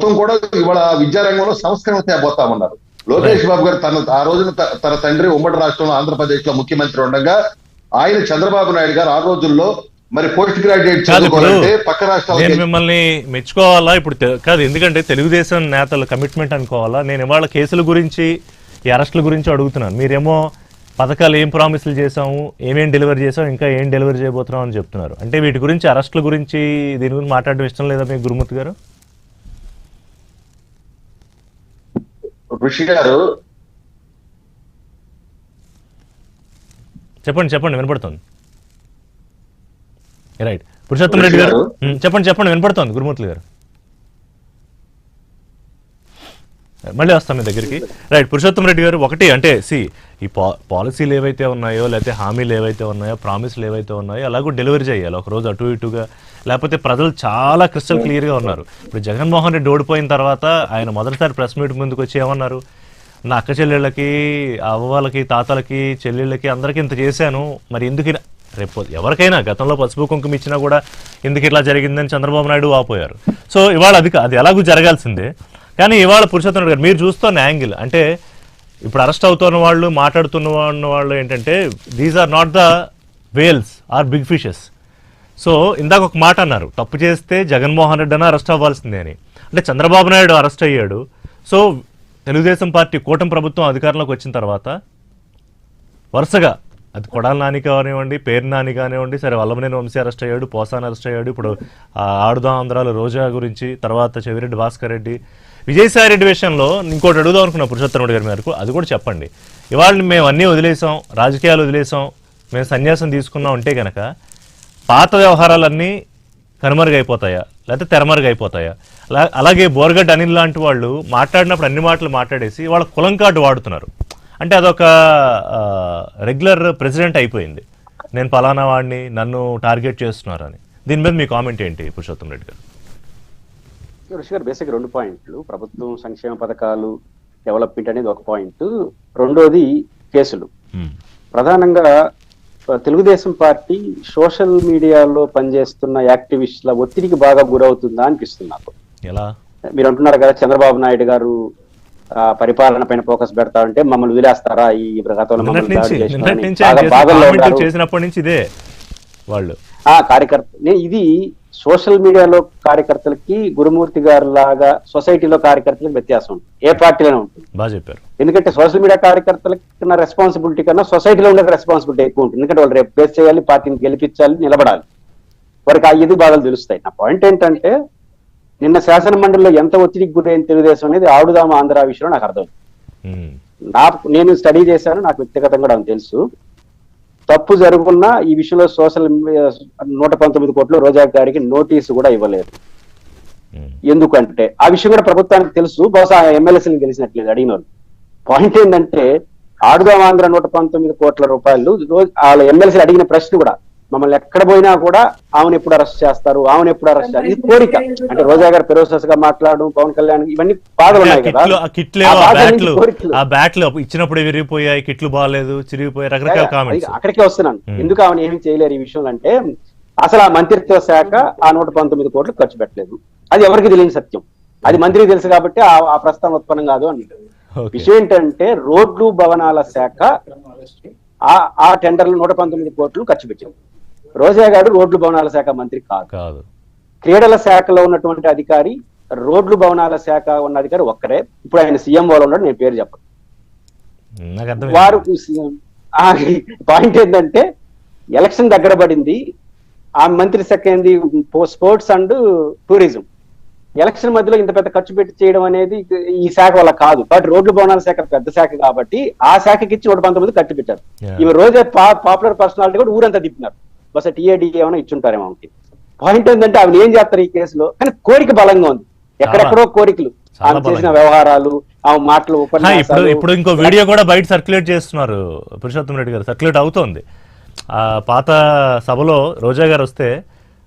మొత్తం కూడా ఇవాళ విద్యారంగంలో సంస్కరణ తేబోతామన్నారు లోకేష్ బాబు గారు తన ఆ రోజున తన తండ్రి ఉమ్మడి రాష్ట్రంలో ఆంధ్రప్రదేశ్లో ముఖ్యమంత్రి ఉండగా ఆయన చంద్రబాబు నాయుడు గారు ఆ రోజుల్లో మరి పోస్ట్ గ్రాడ్యుయేట్ చదువుకోవాలంటే పక్క నేను రాష్ట్రాలకి మిమ్మల్ని మెచ్చుకోవాలా? ఇప్పుడు కాదు ఎందుకంటే తెలుగుదేశం నేతల కమిట్మెంట్ అనుకోవాలా? నేను ఇవాళ కేసుల గురించి ఈ అరెస్టుల గురించి అడుగుతున్నాను. మీరేమో పథకాలు ఏం ప్రామిసులు చేసాము ఏమేం డెలివరీ చేసాం ఇంకా ఏం డెలివరీ చేయబోతున్నాం అని చెప్తున్నారు. అంటే వీటి గురించి అరెస్టుల గురించి దీని గురించి మాట్లాడడం ఇష్టం లేదా మీకు గురుమూర్తి గారు? ఋషి గారు చెప్పండి చెప్పండి వినపడుతుంది. రైట్ పురుషోత్తం రెడ్డి గారు? చెప్పండి చెప్పండి వినపడుతోంది గురుమూర్తి గారు. మళ్ళీ వస్తాం మీ దగ్గరికి. రైట్ పురుషోత్తం రెడ్డి గారు ఒకటి అంటే సి ఈ పా పాలసీలు ఏవైతే ఉన్నాయో లేకపోతే హామీలు ఏవైతే ఉన్నాయో ప్రామిస్లు ఏవైతే ఉన్నాయో అలాగూ డెలివరీ చేయాలి. ఒక రోజు అటు ఇటుగా. లేకపోతే ప్రజలు చాలా క్రిస్టల్ క్లియర్గా ఉన్నారు. ఇప్పుడు జగన్మోహన్ రెడ్డి ఓడిపోయిన తర్వాత ఆయన మొదటిసారి ప్రెస్ మీట్ ముందుకు వచ్చి ఏమన్నారు? నా అక్క చెల్లెళ్ళకి అవ్వాలకి తాతలకి చెల్లెళ్ళకి అందరికీ ఇంత చేశాను. మరి ఎందుకు రేపు ఎవరికైనా గతంలో పసుపు కుంకుమ ఇచ్చినా కూడా ఎందుకు ఇట్లా జరిగిందని చంద్రబాబు నాయుడు ఆపోయారు సో ఇవాళ అది అది ఎలాగూ జరగాల్సిందే. కానీ ఇవాళ పురుషోత్తమ గారు మీరు చూస్తున్న యాంగిల్ అంటే ఇప్పుడు అరెస్ట్ అవుతున్న వాళ్ళు మాట్లాడుతున్న వాళ్ళు ఏంటంటే these are not the whales are big fishes so ఇందాక ఒక మాట అన్నారు తప్పు చేస్తే జగన్మోహన్ రెడ్డి అన్న అరెస్ట్ అవ్వాల్సిందే అని. అంటే చంద్రబాబు నాయుడు అరెస్ట్ అయ్యాడు. సో తెలుగుదేశం పార్టీ కూటమి ప్రభుత్వం అధికారంలోకి వచ్చిన తర్వాత వరుసగా అది కొడాల నాని కానివ్వండి పేరు నాని కానివ్వండి సరే వల్లభనేని వంశీ అరెస్ట్ అయ్యాడు పోసాన్ అరెస్ట్ అయ్యాడు ఇప్పుడు ఆడుదాం ఆంధ్రాలో రోజా గురించి తర్వాత చెవిరెడ్డి భాస్కర్ రెడ్డి. విజయసాయి రెడ్డి విషయంలో ఇంకోటి అడుగుదాం అనుకున్నా పురుషోత్తమ రెడ్డి గారి మేరకు అది కూడా చెప్పండి. ఇవాళ మేము అన్నీ వదిలేసాం రాజకీయాలు వదిలేసాం మేము సన్యాసం తీసుకున్నాం అంటే కనుక పాత వ్యవహారాలన్నీ కనుమరుగైపోతాయా? లేకపోతే తెరమరుగైపోతాయా? అలా అలాగే బోర్గడ్ అనిల్ లాంటి వాళ్ళు మాట్లాడినప్పుడు అన్ని మాటలు మాట్లాడేసి వాళ్ళ కులం కార్డు వాడుతున్నారు. అంటే అదొక రెగ్యులర్ ప్రెసిడెంట్ అయిపోయింది. నేను పలానా వాడిని నన్ను టార్గెట్ చేస్తున్నారు అని దీని మీద మీ కామెంట్ ఏంటి పురుషోత్తం రెడ్డి గారు? ఋషి గారు బేసిక్ రెండు పాయింట్లు. ప్రభుత్వం సంక్షేమ పథకాలు డెవలప్మెంట్ అనేది ఒక పాయింట్. రెండోది కేసులు. మ్మ్. ప్రధానంగా తెలుగుదేశం పార్టీ సోషల్ మీడియాలో పనిచేస్తున్న యాక్టివిస్టుల ఒత్తిడికి బాగా గురవుతుందా అనిపిస్తుంది నాకు. ఎలా? మీరు అంటున్నారు కదా చంద్రబాబు నాయుడు గారు పరిపాలన పైన ఫోకస్ పెడతా ఉంటే మమ్మల్ని వదిలేస్తారా ఈ గతంలో. చేసినప్పటి నుంచి ఇదే వాళ్ళు. ఆ కార్యకర్త ఇది సోషల్ మీడియాలో కార్యకర్తలకి గురుమూర్తి గారు లాగా సొసైటీలో కార్యకర్తలకు వ్యత్యాసం ఉంటుంది. ఏ పార్టీలోనే ఉంటుంది. బాగా చెప్పారు. ఎందుకంటే సోషల్ మీడియా కార్యకర్తలకి రెస్పాన్సిబిలిటీ కన్నా సొసైటీలో ఉండే రెస్పాన్సిబిలిటీ ఎక్కువ ఉంటుంది. ఎందుకంటే వాళ్ళు రేపు ఫేస్ చేయాలి పార్టీని గెలిపించాలి నిలబడాలి. వారికి ఆ ఇది బాధలు తెలుస్తాయి. నా పాయింట్ ఏంటంటే నిన్న శాసన మండలిలో ఎంత ఒత్తిడికి గురైన తెలుగుదేశం అనేది ఆడుదామ ఆంధ్ర విషయంలో నాకు అర్థం. నా నేను స్టడీ చేశాను నాకు వ్యక్తిగతంగా కూడా తెలుసు తప్పు జరుగుతున్నా ఈ విషయంలో సోషల్ నూట పంతొమ్మిది కోట్లు రోజా గారికి నోటీసు కూడా ఇవ్వలేదు. ఎందుకంటే ఆ విషయం కూడా ప్రభుత్వానికి తెలుసు బహుశా ఎమ్మెల్యేసీని తెలిసినట్లేదు అడిగిన పాయింట్ ఏంటంటే ఆడుదాం ఆంధ్ర నూట పంతొమ్మిది కోట్ల రూపాయలు రోజు వాళ్ళ ఎమ్మెల్సీలు అడిగిన ప్రశ్న కూడా మమ్మల్ని ఎక్కడ పోయినా కూడా ఆమెను ఎప్పుడు అరెస్ట్ చేస్తారు ఆమెను ఎప్పుడు అరెస్ట్ చేస్తారు? ఇది కోరిక. అంటే రోజా గారు పెరోసస్గా మాట్లాడడం పవన్ కళ్యాణ్ ఇవన్నీ బాధలు ఉన్నాయి కదా. బ్యాట్లు ఇచ్చినప్పుడు విరిగిపోయాయి కిట్లు బాగాలేదు చిరిగిపోయాయి రకరకాల కామెంట్స్ అక్కడికే వస్తున్నాను. ఎందుకు ఆమెను ఏమి చేయలేరు ఈ విషయంలో అంటే అసలు ఆ మంత్రిత్వ శాఖ ఆ నూట పంతొమ్మిది కోట్లు ఖర్చు పెట్టలేదు. అది ఎవరికి తెలియని సత్యం. అది మంత్రికి తెలుసు కాబట్టి ఆ ఆ ప్రస్తావన ఉత్పన్నం కాదు అని విషయం ఏంటంటే రోడ్లు భవనాల శాఖ ఆ ఆ టెండర్లు నూట పంతొమ్మిది కోట్లు ఖర్చు పెట్టింది రోజా గారు రోడ్లు భవనాల శాఖ మంత్రి కాదు. కాదు. క్రీడల శాఖలో ఉన్నటువంటి అధికారి రోడ్లు భవనాల శాఖ ఉన్న అధికారి ఒక్కరే. ఇప్పుడు ఆయన సీఎంఓలో ఉన్నాడు నేను పేరు చెప్పను. వారు పాయింట్ ఏంటంటే ఎలక్షన్ దగ్గర పడింది. ఆ మంత్రి శాఖ ఏంది? Sports and tourism. ఎలక్షన్ మధ్యలో ఇంత పెద్ద ఖర్చు పెట్టి చేయడం అనేది ఈ శాఖ వల్ల కాదు. కాబట్టి రోడ్లు భవనాల శాఖ పెద్ద శాఖ కాబట్టి ఆ శాఖకి ఇచ్చి నూట పంతొమ్మిది ఖర్చు పెట్టారు. ఇవి రోజే పాపులర్ పర్సనాలిటీ కూడా ఊరంతా తిప్పినారు. బస్ టీఏడి ఏమైనా ఇచ్చుంటారేమో ఆమెకి. పాయింట్ ఏంటంటే ఆమె ఏం చేస్తారు ఈ కేసులో? కానీ కోరిక బలంగా ఉంది. ఎక్కడెక్కడో కోరికలు. ఆమె చేసిన. వ్యవహారాలు ఆమె మాటలు ఇప్పుడు ఇప్పుడు ఇంకో వీడియో కూడా బయట సర్క్యులేట్ చేస్తున్నారు పురుషోత్తం రెడ్డి గారు. సర్క్యులేట్ అవుతోంది. ఆ పాత సభలో రోజా గారు వస్తే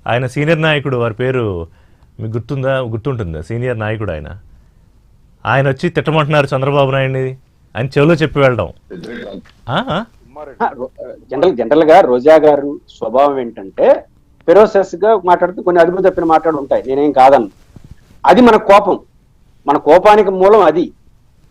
ఆయన సీనియర్ నాయకుడు వారి పేరు మీకు గుర్తుందా? గుర్తుంటుందా. సీనియర్ నాయకుడు ఆయన. ఆయన వచ్చి తిట్టమంటున్నారు చంద్రబాబు నాయుడిని. ఆయన చెవిలో చెప్పి వెళ్ళడం? జనరల్ జనరల్గా రోజా గారు స్వభావం ఏంటంటే ఫెరోసెస్గా మాట్లాడుతూ కొన్ని అదుపు తప్పిన మాట్లాడు ఉంటాయి. నేనేం కాదను అది మన కోపం. మన కోపానికి మూలం అది.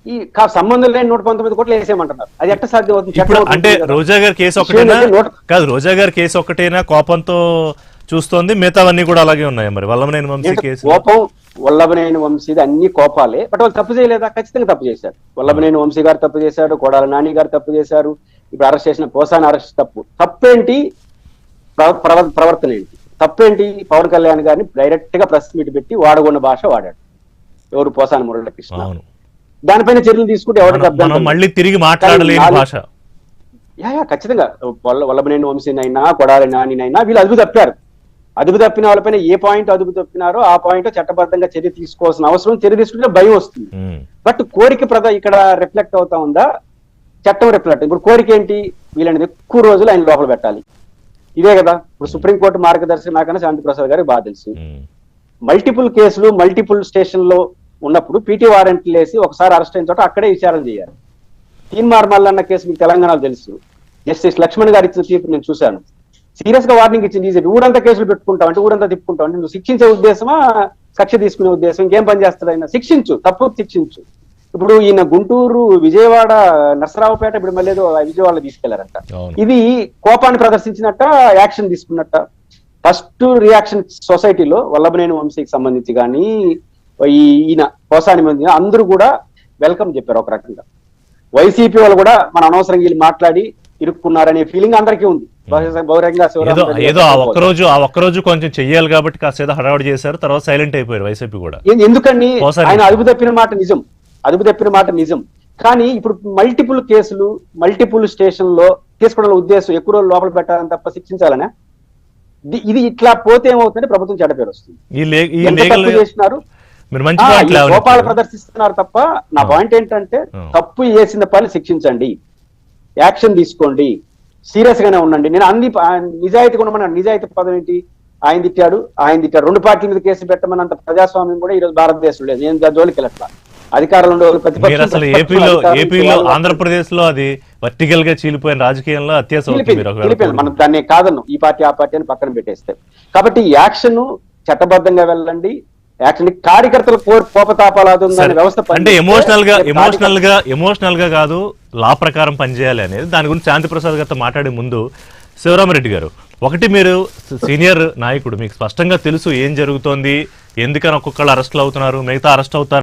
ఈ కా- సంబంధం లేని నూట పంతొమ్మిది కోట్లు వేసేయమంటున్నారు. అది ఎట్ట సాధ్యం అవుతుంది? అంటే. రోజా గారి కేసు ఒకటేనా? కాదు రోజా గారి కేసు ఒకటేనా? కోపంతో చూస్తోంది. మిగతావన్నీ కూడా అలాగే ఉన్నాయి మరి? వల్లమనేని వంశీ కేసు. కోపం వల్లభనేని వంశీది అన్ని కోపాలే. బట్ వాళ్ళు తప్పు చేయలేదా? ఖచ్చితంగా తప్పు చేశారు. వల్లభనేని వంశీ గారు తప్పు చేశారు కోడాల నాని గారు తప్పు చేశారు. ఇప్పుడు అరెస్ట్ చేసిన పోసాని అరెస్ట్ తప్పు. తప్పేంటి? ప్ర- ప్రవ- ప్రవర్తన ఏంటి? తప్పేంటి? పవన్ కళ్యాణ్ గారిని డైరెక్ట్గా ప్రెస్ మీట్ పెట్టి వాడగొన్న భాష వాడాడు. ఎవరు పోసాని మురళీకృష్ణ? దానిపైన చర్యలు తీసుకుంటే ఎవరికి లేదు. మళ్ళీ తిరిగి మాట్లాడలేని భాష. యా ఖచ్చితంగా. వల్ల వల్లభనేని వంశీనైనా కొడాలి నానినైనా వీళ్ళు అదుపు తప్పారు. అదుపు తప్పిన వాళ్ళపైన ఏ పాయింట్ అదుపు తప్పినారో ఆ పాయింట్ చట్టబద్ధంగా చర్య తీసుకోవాల్సిన అవసరం చర్య తీసుకుంటే భయం వస్తుంది. బట్ కోరిక ప్రద ఇక్కడ రిఫ్లెక్ట్ అవుతా ఉందా? చట్టం రిఫ్లెక్ట్. ఇప్పుడు కోరిక ఏంటి? వీళ్ళని ఎక్కువ రోజులు ఆయన లోపల పెట్టాలి. ఇదే కదా. ఇప్పుడు సుప్రీంకోర్టు మార్గదర్శి నాకన్నా శాంతి ప్రసాద్ గారికి బాగా తెలుసు. మల్టిపుల్ కేసులు మల్టిపుల్ స్టేషన్లో ఉన్నప్పుడు పీటీ వారెంట్లు వేసి ఒకసారి అరెస్ట్ అయిన చోట అక్కడే విచారణ చేయాలి. తీన్మార్ మల్లన్న కేసు మీకు తెలంగాణలో తెలుసు. జస్టిస్ లక్ష్మణ్ గారి ఇచ్చిన తీర్పు నేను చూశాను. సీరియస్గా వార్నింగ్ ఇచ్చింది ఈజీ ఊరంతా కేసులు పెట్టుకుంటావు అంటే ఊరంతా తిప్పుకుంటావు అంటే నువ్వు శిక్షించే ఉద్దేశమా? కక్ష తీసుకునే ఉద్దేశం ఇంకేం పని చేస్తాడు ఆయన శిక్షించు తప్పు శిక్షించు. ఇప్పుడు ఈయన గుంటూరు విజయవాడ నర్సరావుపేట ఇప్పుడు మళ్ళీ ఏదో విజయవాడ తీసుకెళ్ళారంట. ఇది కోపాన్ని ప్రదర్శించినట్ట యాక్షన్ తీసుకున్నట్ట? ఫస్ట్ రియాక్షన్ సొసైటీలో వల్లభనేని వంశీకి సంబంధించి కానీ ఈ ఈయన కోసాని మంది అందరూ కూడా వెల్కమ్ చెప్పారు ఒక రకంగా. వైసీపీ వాళ్ళు కూడా మన అనవసరంగా వీళ్ళు మాట్లాడి ఇరుక్కున్నారనే ఫీలింగ్ అందరికీ ఉంది. ఏదో ఏదో ఆ ఒక్కరోజు ఆ ఒక్కరోజు కొంచెం చెయ్యాలి కాబట్టి కాస్త ఏదో హడావుడి చేశారు తర్వాత సైలెంట్ అయిపోయారు వైసీపీ కూడా. కోసాని ఆయన అదుపు తప్పిన మాట నిజం. అదుపు తప్పిన మాట నిజం. కానీ ఇప్పుడు మల్టిపుల్ కేసులు మల్టిపుల్ స్టేషన్లో తీసుకోవడం ఉద్దేశం ఎక్కువ రోజులు లోపల పెట్టాలని తప్ప శిక్షించాలనే? ఇది- ఇట్లా పోతే ఏమవుతుందంటే ప్రభుత్వం చెడ్డ పేరు వస్తుంది. ఈ లే ఈ ఎంత లీగల్ తప్పు చేసినారు? మీరు మంచి ఆ, పాయింట్ ఈ లేవనెత్తారు. కోపాలు ప్రదర్శిస్తున్నారు తప్ప నా. పాయింట్ ఏంటంటే. తప్పు చేసిన పని శిక్షించండి. యాక్షన్ తీసుకోండి. సీరియస్ గానే ఉండండి. నేను అన్ని నిజాయితీ ఉండమన్నాను నిజాయితీ పదం ఏంటి? ఆయన తిట్టాడు ఆయన తిట్టాడు. రెండు పార్టీల మీద కేసు పెట్టమన్నంత ప్రజాస్వామ్యం కూడా ఈ రోజు భారతదేశంలో లేదు. నేను జోలికి వెళ్ళట్లా. అధికారంలో అసలు ఏపీలో ఏపీలో ఆంధ్రప్రదేశ్లో అది వర్టికల్గా చీలిపోయిన రాజకీయంలో అత్యాస మనం దాన్ని కాదన్ను. ఈ పార్టీ ఆ పార్టీ అని పక్కన పెట్టేస్తే. కాబట్టి యాక్షన్ చట్టబద్ధంగా వెళ్ళండి. యాక్షన్ కార్యకర్తల కోర్ కోపతాపాలు. వ్యవస్థ అంటే ఎమోషనల్గా ఎమోషనల్గా ఎమోషనల్గా కాదు లా ప్రకారం పనిచేయాలి అనేది. దాని గురించి శాంతి ప్రసాద్ గారితో మాట్లాడే ముందు శివరామరెడ్డి గారు ఒకటి మీరు సీనియర్ నాయకుడు మీకు స్పష్టంగా తెలుసు ఏం జరుగుతోంది ఎందుకని ఒక్కొక్కళ్ళు అరెస్ట్లు అవుతున్నారు మిగతా అరెస్ట్ అవుతారు